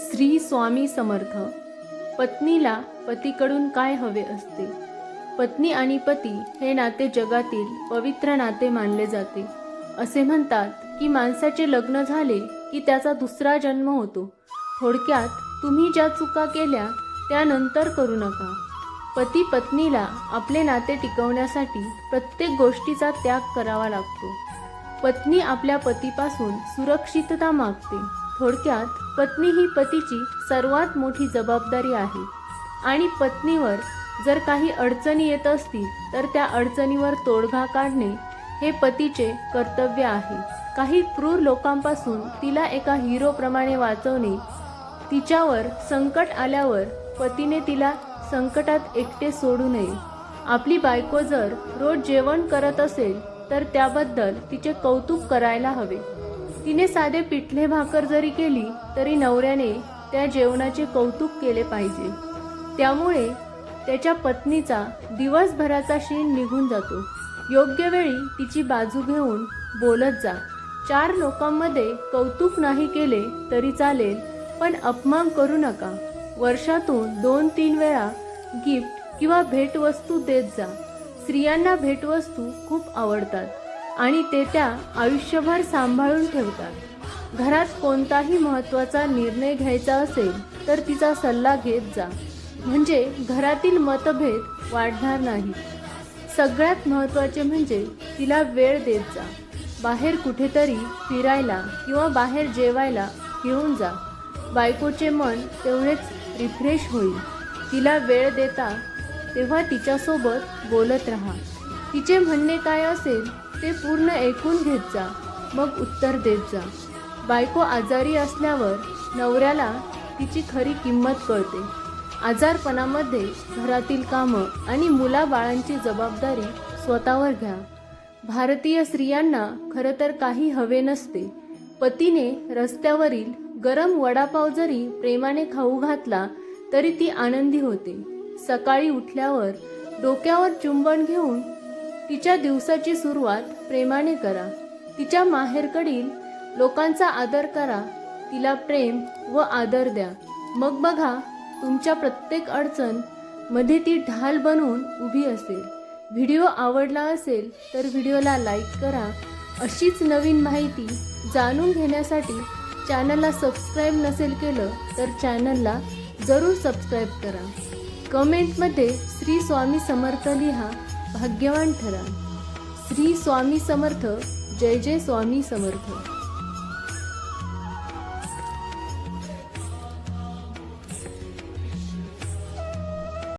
श्री स्वामी समर्थ. पत्नीला पतीकडून काय हवे असते? पत्नी आणि पती हे नाते जगातील पवित्र नाते मानले जाते. असे म्हणतात की माणसाचे लग्न झाले की त्याचा दुसरा जन्म होतो. थोडक्यात तुम्ही ज्या चुका केल्या त्यानंतर करू नका. पती पत्नीला आपले नाते टिकवण्यासाठी प्रत्येक गोष्टीचा त्याग करावा लागतो. पत्नी आपल्या पतीपासून सुरक्षितता मागते. थोडक्यात पत्नी ही पतीची सर्वात मोठी जबाबदारी आहे. आणि पत्नीवर जर काही अडचणी येत असतील तर त्या अडचणीवर तोडगा काढणे हे पतीचे कर्तव्य आहे. काही क्रूर लोकांपासून तिला एका हिरोप्रमाणे वाचवणे तिच्यावर संकट आल्यावर पतीने तिला संकटात एकटे सोडू नये. आपली बायको जर रोज जेवण करत असेल तर त्याबद्दल तिचे कौतुक करायला हवे. तिने साधे पिठले भाकर जरी केली तरी नवऱ्याने त्या जेवणाचे कौतुक केले पाहिजे. त्यामुळे त्याच्या पत्नीचा दिवसभराचा शीण निघून जातो. योग्य वेळी तिची बाजू घेऊन बोलत जा. चार लोकांमध्ये कौतुक नाही केले तरी चालेल पण अपमान करू नका. वर्षातून दोन तीन वेळा गिफ्ट किंवा भेटवस्तू देत जा. स्त्रियांना भेटवस्तू खूप आवडतात. आणि ते त्या आयुष्यभर सांभाळून ठेवतात. घरात कोणताही महत्त्वाचा निर्णय घ्यायचा असेल तर तिचा सल्ला घेत जा. म्हणजे घरातील मतभेद वाढणार नाही. सगळ्यात महत्त्वाचे म्हणजे तिला वेळ देत जा. बाहेर कुठेतरी फिरायला किंवा बाहेर जेवायला घेऊन जा. बायकोचे मन तेवढेच रिफ्रेश होईल. तिला वेळ देता तेव्हा तिच्यासोबत बोलत राहा. तिचे म्हणणे काय असेल ते पूर्ण ऐकून घेत जा. मग उत्तर देत जा. बायको आजारी असल्यावर नवऱ्याला तिची खरी किंमत कळते. आजारपणामध्ये घरातील कामं आणि मुलाबाळांची जबाबदारी स्वतःवर घ्या. भारतीय स्त्रियांना खरं तर काही हवे नसते. पतीने रस्त्यावरील गरम वडापाव जरी प्रेमाने खाऊ घातला तरी ती आनंदी होते. सकाळी उठल्यावर डोक्यावर चुंबन घेऊन तिच्या दिवसाची सुरुवात प्रेमाने करा. तिच्या माहेरकडील लोकांचा आदर करा. तिला प्रेम व आदर द्या. मग बघा तुमच्या प्रत्येक अडचणमध्ये ती ढाल बनवून उभी असेल. व्हिडिओ आवडला असेल तर व्हिडिओला लाईक करा. अशीच नवीन माहिती जाणून घेण्यासाठी चॅनलला सबस्क्राईब नसेल केलं तर चॅनलला जरूर सबस्क्राईब करा. कमेंटमध्ये श्री स्वामी समर्थ लिहा. भाग्यवान ठरा. श्री स्वामी समर्थ जय जय स्वामी समर्थ.